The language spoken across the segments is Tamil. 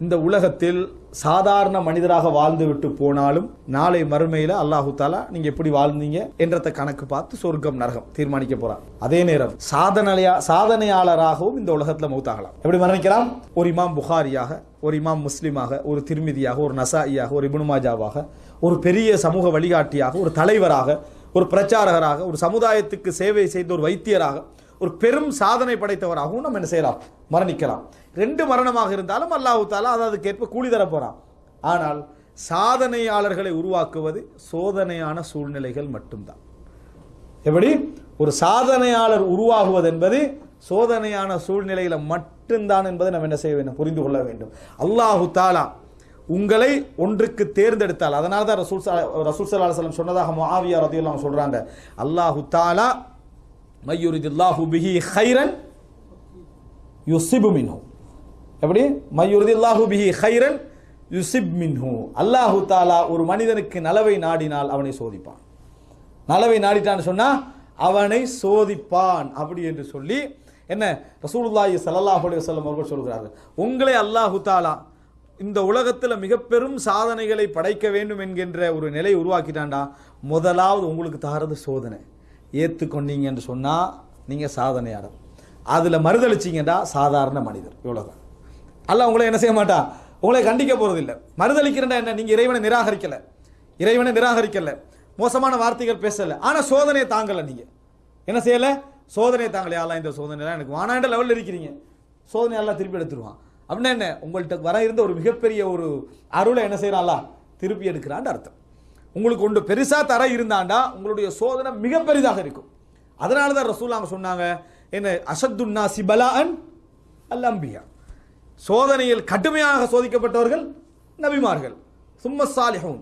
இந்த உலகத்தில் சாதாரண மனிதராக வாழ்ந்து விட்டு போனாலும் நாளை மறுமையில் அல்லாஹு தாலா நீங்க எப்படி வாழ்ந்தீங்க என்றத கணக்கு பார்த்து சொர்க்கம் நரகம் தீர்மானிக்க போறார் அதே நேரம் சாதனையா சாதனையாளராகவும் இந்த உலகத்துல மௌத்தாகலாம். எப்படி மரணிக்கலாம்? ஒரு இமாம் புகாரியாக ஒரு இமாம் முஸ்லீமாக ஒரு திருமிதியாக ஒரு நசாயியாக ஒரு இபுனுமாஜாவாக ஒரு பெரிய சமூக வழிகாட்டியாக ஒரு தலைவராக ஒரு பிரச்சாரகராக ஒரு சமுதாயத்துக்கு சேவை செய்த ஒரு வைத்தியராக ஒரு பெரும் சாதனை படைத்தவராகவும் நம்ம என்ன செய்யலாம்? மரணிக்கலாம். ரெண்டு மரணமாக இருந்தாலும் அல்லாஹு தாலா அதற்கேற்ப கூலி தர போறான். ஆனால் சாதனையாளர்களை உருவாக்குவது சோதனையான சூழ்நிலைகள் மட்டும்தான். எப்படி? ஒரு சாதனையாளர் உருவாகுவது என்பது சோதனையான சூழ்நிலையில மட்டும்தான் என்பதை நம்ம என்ன செய்ய வேண்டும்? புரிந்து கொள்ள வேண்டும். அல்லாஹு தாலா உங்களை ஒன்றுக்கு தேர்ந்தெடுத்தால் அதனால தான் ரசூல் ரசூல் சல்லா அலுவலம் சொன்னதாக முஆவியா ரதியல்லாஹு சொல்கிறாங்க அல்லாஹு தாலா மையுரிதில்லாஹு பிஹி ஹைரன் யுசிபு மின்ஹு. எப்படி? மையுரிதில்லாஹு பிஹி ஹைரன் யுசிப் மின்ஹு அல்லாஹு தாலா ஒரு மனிதனுக்கு நலவை நாடினால் அவனை சோதிப்பான். நலவை நாடிட்டான்னு சொன்னால் அவனை சோதிப்பான் அப்படி என்று சொல்லி என்ன? ரசூலுல்லாஹி சல்லாஹ் அலைஹி வஸல்லம் அவர்கள் சொல்கிறார்கள். உங்களை அல்லாஹு தாலா இந்த உலகத்தில் மிக பெரும் சாதனைகளை படைக்க வேண்டும் என்கின்ற ஒரு நிலை உருவாக்கிட்டான்டா. முதலாவது உங்களுக்கு தாரது சோதனை. ஏற்றுக்கொண்டீங்கன்னு என்று நீங்கள் நீங்க சாதனையாளர். அதில் மறுதளிச்சீங்கடா சாதாரண மனிதர். இவ்வளோதான் அல்ல உங்களை என்ன செய்ய மாட்டான் உங்களை கண்டிக்க போறதில்லை. மறுதளிக்கிறேன்டா என்ன? நீங்க இறைவனை நிராகரிக்கல. இறைவனை நிராகரிக்கல. மோசமான வார்த்தைகள் பேசல. ஆனா சோதனையை தாங்கல நீங்க. என்ன செய்யல? சோதனையை தாங்கல. யாரெல்லாம் இந்த சோதனை எனக்கு வானாண்ட லெவலில் இருக்கிறீங்க. சோதனையெல்லாம் திருப்பி எடுத்துருவான். அப்படின்னா என்ன? உங்கள்கிட்ட வர இருந்த ஒரு மிகப்பெரிய ஒரு அருளை என்ன செய்யறான்ல திருப்பி எடுக்கிறான்னு அர்த்தம். உங்களுக்கு ஒன்று பெருசாக தர இருந்தாண்டா உங்களுடைய சோதனை மிக பெரிதாக இருக்கும். அதனால தான் ரசூலாங்க சொன்னாங்க என்ன? அசத்துன்னா சிபலான் அல் அல்லம்பியா சோதனையில் கடுமையாக சோதிக்கப்பட்டவர்கள் நபிமார்கள். சும்ம சாலிஹூன்.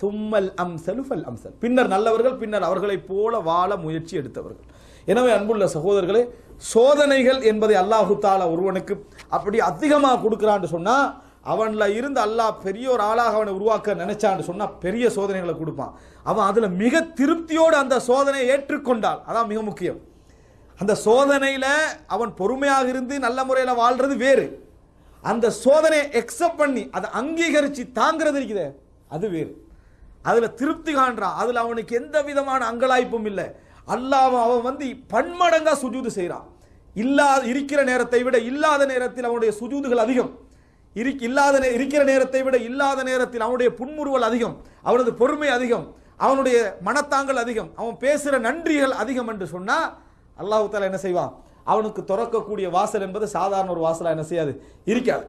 சும்மல் அம்சல் ஃபல் அம்சல். பின்னர் நல்லவர்கள் பின்னர் அவர்களைப் போல வாழ முயற்சி எடுத்தவர்கள். எனவே அன்புள்ள சகோதரர்களே சோதனைகள் என்பதை அல்லாஹு தாலா ஒருவனுக்கு அப்படி அதிகமாக கொடுக்குறான்னு சொன்னால் அவனில் இருந்து அல்லாஹ் பெரிய ஒரு ஆளாக அவனை உருவாக்க நினைச்சான்னு சொன்னால் பெரிய சோதனைகளை கொடுப்பான். அவன் அதில் மிக திருப்தியோடு அந்த சோதனையை ஏற்றுக்கொண்டால் அதான் மிக முக்கியம். அந்த சோதனையில் அவன் பொறுமையாக இருந்து நல்ல முறையில் வாழ்றது வேறு. அந்த சோதனையை எக்ஸப்ட் பண்ணி அதை அங்கீகரித்து தாங்கிறது இருக்குதே. அது வேறு. அதில் திருப்தி காண்றான் அதில் அவனுக்கு எந்த விதமான அங்கலாய்ப்பும் இல்லை. அல்லாஹ் அவன் வந்து பன்மடங்காக சுஜூது செய்கிறான் இல்லாத இருக்கிற நேரத்தை விட இல்லாத நேரத்தில் அவனுடைய சுஜூதுகள் அதிகம். இரு- இல்லாத நே- இருக்கிற நேரத்தை விட இல்லாத நேரத்தில் அவனுடைய புன்முறுவல் அதிகம். அவனது பொறுமை அதிகம். அவனுடைய மனத்தாங்கல் அதிகம். அவன் பேசுகிற நன்றிகள் அதிகம் என்று சொன்னால் அல்லாஹு தாலா என்ன செய்வான்? அவனுக்கு திறக்கக்கூடிய வாசல் என்பது சாதாரண ஒரு வாசலாக என்ன செய்யாது? இருக்காது.